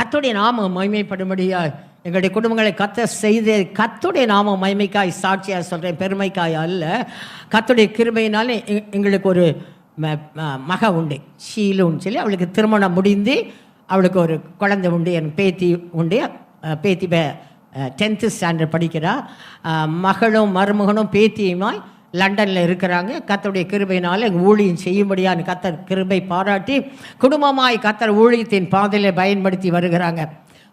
கத்துடைய நாம மகிமைப்படும்படியா எங்களுடைய குடும்பங்களை கத்த செய்து கத்துடைய நாம மகிமைக்காய் சாட்சியாக சொல்கிறேன் பெருமைக்காய் அல்ல. கத்துடைய கிருபையினால எங்களுக்கு ஒரு ம- ம- மக உண்டு. ஷீலுன்னு சொல்லி அவளுக்கு திருமணம் முடிந்து அவளுக்கு ஒரு குழந்தை உண்டு. என் பேத்தி உண்டு. பேத்தி டென்த்து ஸ்டாண்டர்ட் படிக்கிறா. மகளும் மருமகனும் பேத்தியுமாய் லண்டனில் இருக்கிறாங்க. கத்தருடைய கிருபையினால் எங்கள் ஊழியம் செய்யும்படியான கத்தர் கிருபை பாராட்டி குடும்பமாய் கத்தர் ஊழியத்தின் பாதையில் பயன்படுத்தி வருகிறாங்க.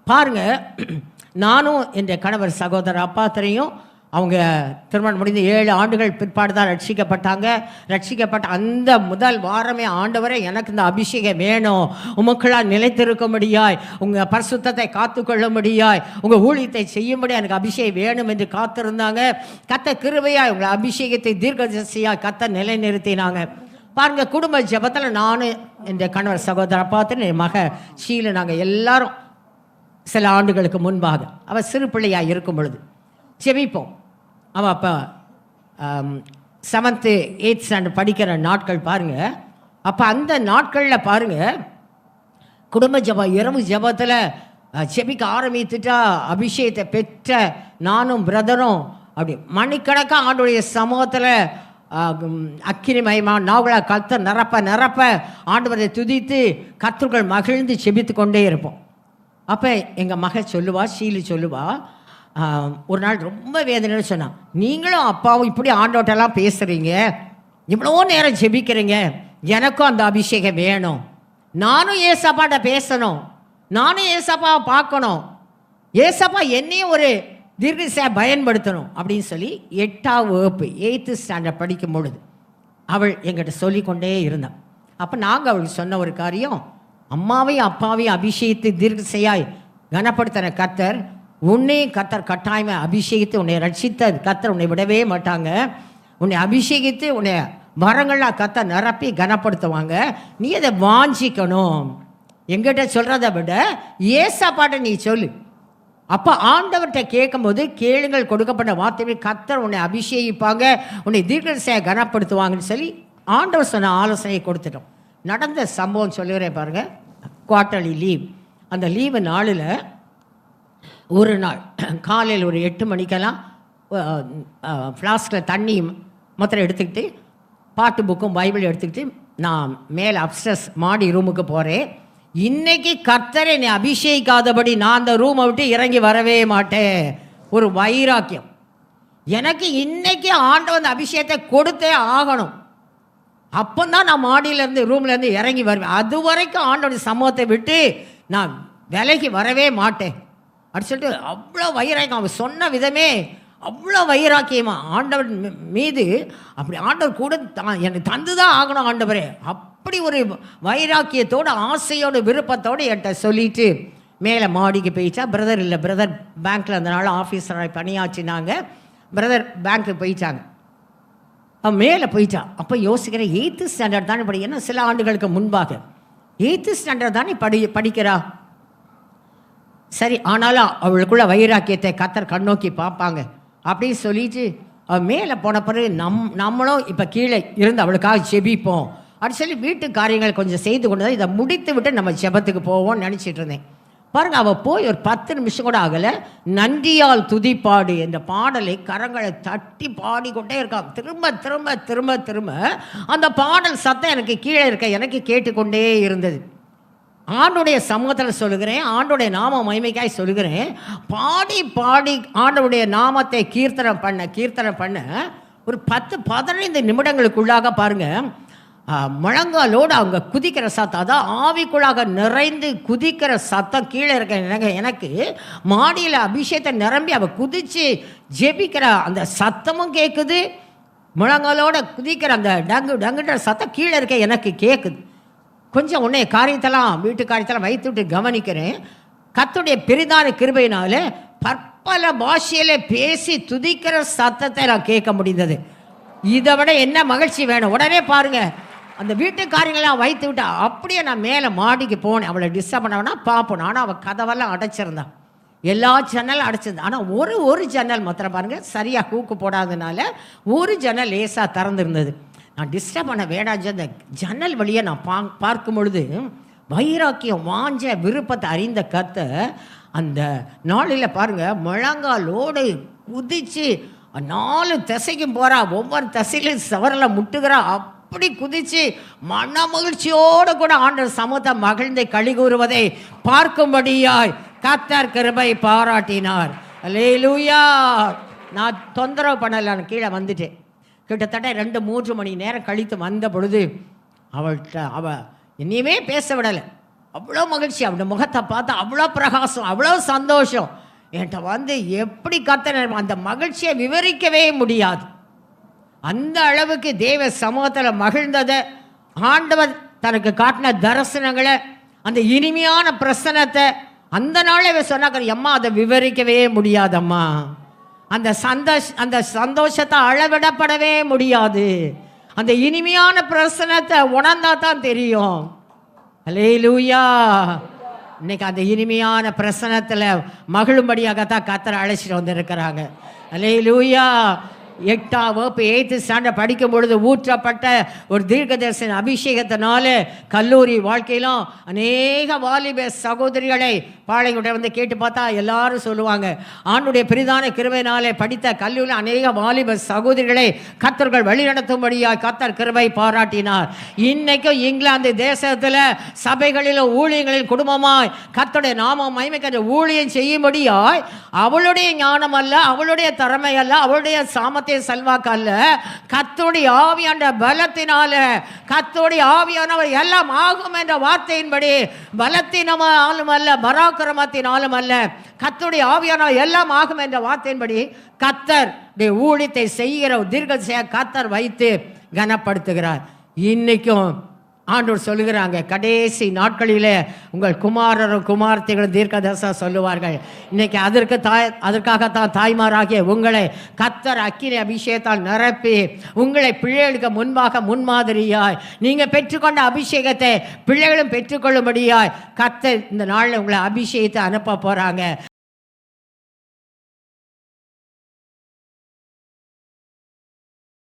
பாருங்கள் நானும் என் கணவர் சகோதரர் அப்பாத்தரையும் அவங்க திருமணம் முடிந்து ஏழு ஆண்டுகள் பிற்பாடு தான் ரட்சிக்கப்பட்டாங்க. ரட்சிக்கப்பட்ட அந்த முதல் வாரமே ஆண்டவரை எனக்கு இந்த அபிஷேகம் வேணும். உமக்களால் நிலைத்திருக்கும்படியாய் உங்கள் பரிசுத்தத்தை காத்துக்கொள்ளும்படியாய் உங்கள் ஊழியத்தை செய்யும்படி எனக்கு அபிஷேகம் வேணும் என்று காத்திருந்தாங்க. கத்த கிருபையாய் உங்களை அபிஷேகத்தை தீர்க்கதரிசியாய் கத்த நிலைநிறுத்தினாங்க. பாருங்கள் குடும்ப ஜெபத்தில் நானும் என் கணவர் சகோதர பார்த்து என் மக ஷீல நாங்கள் எல்லாரும் சில ஆண்டுகளுக்கு முன்பாக. அவள் சிறு பிள்ளையாக இருக்கும் பொழுது செவிப்போம் அவள் அப்போ. செவன்த்து எயித் ஸ்டாண்டர்ட் படிக்கிற நாட்கள் பாருங்கள் அப்போ அந்த நாட்களில் பாருங்கள் குடும்ப ஜெபம் இரவு ஜெபத்தில் செபிக்க ஆரம்பித்துட்டா அபிஷேகத்தை பெற்ற நானும் பிரதரும் அப்படி மணிக்கணக்காக ஆண்டுடைய சமூகத்தில் அக்கினிமயமா நாவலா கத்த நிரப்ப நிரப்ப ஆண்டவரை துதித்து கத்தர்கள் மகிழ்ந்து செபித்து கொண்டே இருப்போம். அப்போ எங்கள் மக சொல்லுவா ஷீலு சொல்லுவா ஒரு நாள் ரொம்ப வேதனைன்னு சொன்னான் நீங்களும் அப்பாவும் இப்படி ஆண்டோட்டெல்லாம் பேசுகிறீங்க இவ்வளோ நேரம் ஜெபிக்கிறீங்க? எனக்கும் அந்த அபிஷேகம் வேணும். நானும் ஏசப்பாட்ட பேசணும். நானும் ஏசப்பாவை பார்க்கணும். ஏசப்பா என்னையும் ஒரு தீர்க்கசை பயன்படுத்தணும் அப்படின்னு சொல்லி எட்டாம் வகுப்பு எயித்து ஸ்டாண்டர்ட் படிக்கும் பொழுது அவள் எங்கிட்ட சொல்லிக்கொண்டே இருந்தாள் அப்போ நாங்கள் அவளுக்கு சொன்ன ஒரு காரியம் அம்மாவையும் அப்பாவையும் அபிஷேகித்து தீர்க்கசையாய் கனப்படுத்தின கத்தர் உன்னையும் கத்தர் கட்டாயமாக அபிஷேகித்து உன்னை ரட்சித்த கத்தர் உன்னை விடவே மாட்டாங்க. உன்னை அபிஷேகித்து உன்னை மரங்கள்லாம் கத்த நிரப்பி கனப்படுத்துவாங்க. நீ அதை வாஞ்சிக்கணும். எங்கிட்ட சொல்கிறத விட ஏசாப்பாட்டை நீ சொல்லு. அப்போ ஆண்டவர்கிட்ட கேட்கும்போது கேளுங்கள் கொடுக்கப்பட்ட வார்த்தையை கத்தர் உன்னை அபிஷேகிப்பாங்க உன்னை தீர்க்கரசையை கனப்படுத்துவாங்கன்னு சொல்லி ஆண்டவர் சொன்ன ஆலோசனையை கொடுத்துட்டோம். நடந்த சம்பவம் சொல்லுகிறேன் பாருங்கள் குவார்ட்டர்லி லீவ். அந்த லீவு நாளில் ஒரு நாள் காலையில் ஒரு எட்டு மணிக்கெல்லாம் ஃப்ளாஸ்கில் தண்ணி மொத்தம் எடுத்துக்கிட்டு பாட்டு புக்கும் பைபிள் எடுத்துக்கிட்டு நான் மேலே அப்சஸ் மாடி ரூமுக்கு போகிறேன் இன்னைக்கு கர்த்தரை நீ அபிஷேகிக்காதபடி நான் அந்த ரூமை விட்டு இறங்கி வரவே மாட்டேன். ஒரு வைராக்கியம். எனக்கு இன்னைக்கு ஆண்டவன் அபிஷேகத்தை கொடுத்தே ஆகணும். அப்போதான் நான் மாடியிலேருந்து ரூம்லேருந்து இறங்கி வருவேன். அது வரைக்கும் ஆண்டோடைய சமூகத்தை விட்டு நான் விலகி வரவே மாட்டேன். அப்படி சொல்லிட்டு அவ்வளோ வைராக்கியம் அவர் சொன்ன விதமே அவ்வளோ வைராக்கியமா. ஆண்டவர் மீது அப்படி ஆண்டவர் கூட தான் எனக்கு தந்து தான் ஆகணும் ஆண்டவரே. அப்படி ஒரு வைராக்கியத்தோட ஆசையோட விருப்பத்தோடு என்கிட்ட சொல்லிட்டு மேலே மாடிக்கு போயிட்டா பிரதர் இல்லை பிரதர் பேங்க்கில் அந்த நாள் ஆஃபீஸராக பணியாற்றினாங்க. பிரதர் பேங்க்கு போயிட்டாங்க. அவன் மேலே போயிட்டான் அப்போ யோசிக்கிறேன் எயித்து ஸ்டாண்டர்ட் தானே படி சில ஆண்டுகளுக்கு முன்பாக? எயித்து ஸ்டாண்டர்ட் தானே படி படிக்கிறா? சரி ஆனாலும் அவளுக்குள்ள வைராக்கியத்தை கத்தர் கண்ணோக்கி பார்ப்பாங்க. அப்படின்னு சொல்லிட்டு அவள் மேலே போன பிறகு நம் நம்மளும் இப்போ கீழே இருந்து அவளுக்காக ஜெபிப்போம். அப்படின்னு சொல்லி வீட்டு காரியங்கள் கொஞ்சம் செய்து கொண்டு தான் இதை முடித்து விட்டு நம்ம ஜெபத்துக்கு போவோம்னு நினச்சிட்டு இருந்தேன். பாருங்க அவள் போய் ஒரு பத்து நிமிஷம் கூட ஆகலை. நன்றியால் துதிப்பாடு என்ற பாடலை கரங்களை தட்டி பாடிக்கொண்டே இருக்கான் திரும்ப திரும்ப திரும்ப திரும்ப அந்த பாடல் சத்தம் எனக்கு கீழே இருக்க எனக்கு கேட்டுக்கொண்டே இருந்தது. ஆண்டுடைய சமூகத்தில் சொல்லுகிறேன் ஆண்டுடைய நாம மகிமைக்காய் சொல்லுகிறேன். பாடி பாடி ஆண்டுடைய நாமத்தை கீர்த்தனம் பண்ண கீர்த்தனம் பண்ண ஒரு பத்து பதினைந்து நிமிடங்களுக்குள்ளாக பாருங்கள் முழங்காலோடு அவங்க குதிக்கிற சத்தம் அதான் ஆவிக்குள்ளாக நிறைந்து குதிக்கிற சத்தம் கீழே இருக்க எனக்கு எனக்கு மாடியில் அபிஷேகத்தை நிரம்பி அவள் குதித்து ஜெபிக்கிற அந்த சத்தமும் கேட்குது முழங்காலோட குதிக்கிற அந்த டங்கு டங்குன்ற சத்தம் கீழே இருக்க எனக்கு கேட்குது கொஞ்சம் உன்னை காரியத்தெல்லாம் வீட்டு காரியத்தெல்லாம் வைத்து விட்டு கவனிக்கிறேன். கத்துடைய பெரிதான கிருபையினால பற்பல பாஷையில பேசி துதிக்கிற சத்தத்தை நான் கேட்க முடிந்தது. இதை விட என்ன மகிழ்ச்சி வேணும்? உடனே பாருங்க. அந்த வீட்டு காரியங்கள்லாம் வைத்து விட்டு அப்படியே நான் மேலே மாடிக்கு போனேன். அவளை டிஸ்டர்ப் பண்ணவனா பார்ப்போம் ஆனால் அவள் கதவெல்லாம் அடைச்சிருந்தான் எல்லா ஜன்னலும் அடைச்சிருந்தா. ஆனால் ஒரு ஒரு ஜன்னல் மாத்திரம் பாருங்கள் சரியாக கூக்கு போடாதனால ஒரு ஜன்னல் லேசாக திறந்துருந்தது. நான் டிஸ்டர்ப் பண்ண வேண்டாம் அந்த ஜன்னல் வழியை நான் பா பார்க்கும் பொழுது வைராக்கியம் வாஞ்ச விருப்பத்தை அறிந்த கத்த அந்த நாளில் பாருங்க முழங்காலோடு குதித்து நாலு திசைக்கும் போகிறா ஒவ்வொரு திசையிலும் சவரில் முட்டுகிறா அப்படி குதித்து மன மகிழ்ச்சியோடு கூட ஆண்டர் சமூகத்தை மகிழ்ந்தை கழி கூறுவதை பார்க்கும்படியாய் கத்தர் கிருபை பாராட்டினார். லேலூயா நான் தொந்தரவு பண்ணல நான் கீழே வந்துட்டேன். கிட்டத்தட்ட ரெண்டு மூன்று மணி நேரம் கழித்து வந்த பொழுது அவள்கிட்ட அவ இனிமே பேச விடலை. அவ்வளோ மகிழ்ச்சி அவட முகத்தை பார்த்து அவ்வளோ பிரகாசம் அவ்வளோ சந்தோஷம். என்கிட்ட வந்து எப்படி கத்தன அந்த மகிழ்ச்சியை விவரிக்கவே முடியாது. அந்த அளவுக்கு தேவ சமூகத்தில் மகிழ்ந்ததை ஆண்டவர் தனக்கு காட்டின தரிசனங்களை அந்த இனிமையான பிரசனத்தை அந்த நாளே சொன்னாக்கிற அம்மா அதை விவரிக்கவே முடியாதம்மா. அந்த சந்தோஷ அந்த சந்தோஷத்தை அளவிடப்படவே முடியாது. அந்த இனிமையான பிரசனத்தை உணர்ந்தா தான் தெரியும். அலே லூயா இன்னைக்கு அந்த இனிமையான பிரசனத்தில் மகிழும்படியாகத்தான் கத்தரை அழைச்சிட்டு வந்திருக்கிறாங்க. அலேலூயா எட்டாம் வகுப்பு எயித்து ஸ்டாண்டர்ட் படிக்கும் பொழுது ஊற்றப்பட்ட ஒரு தீர்க்கதரிசன அபிஷேகத்தினால கல்லூரி வாழ்க்கையிலும் அநேக வாலிப சகோதரிகளை பாளையங்கிட்ட வந்து கேட்டு பார்த்தா எல்லாரும் சொல்லுவாங்க. ஆண்டுடைய பிரிதான கிருபையினாலே படித்த கல்லூரியில் அநேக வாலிப சகோதரிகளை கத்தர்கள் வழிநடத்தும்படியாக கத்தர் கிருபை பாராட்டினார். இன்னைக்கும் இங்கிலாந்து தேசத்தில் சபைகளிலும் ஊழியங்களில் குடும்பமாய் கத்தருடைய நாமம் மயமைக்கிற ஊழியம் செய்யும்படியாய் அவளுடைய ஞானம் அல்ல அவளுடைய திறமை அல்ல அவளுடைய சாமர்த்திய செல்வாக்கு அல்ல கத்தோடைய ஆவியாண்ட பலத்தினால கத்தோடைய ஆவியானவர் எல்லாம் ஆகும் என்ற வார்த்தையின்படி பலத்தினாலும் அல்ல பராக்கிரமத்தினாலும் அல்ல கத்தோடைய ஆவியானவர் எல்லாம் ஆகும் என்ற வார்த்தையின்படி கத்தர் ஊழியத்தை செய்கிற தீர்க்க கத்தர் வைத்து கனப்படுத்துகிறார். இன்னைக்கும் ஆண்டோர் சொல்லுகிறாங்க கடைசி நாட்களிலே உங்கள் குமாரரும் குமார்த்திகளும் தீர்க்கதசா சொல்லுவார்கள். இன்னைக்கு அதற்கு தாய் அதற்காகத்தான் தாய்மாராகிய உங்களை கத்தர் அக்கினி அபிஷேகத்தால் நிரப்பி உங்களை பிள்ளைகளுக்கு முன்பாக முன்மாதிரியாய் நீங்கள் பெற்றுக்கொண்ட அபிஷேகத்தை பிள்ளைகளும் பெற்றுக்கொள்ளும்படியாய் கத்தர் இந்த நாளில் உங்களை அபிஷேகத்தை அனுப்ப போகிறாங்க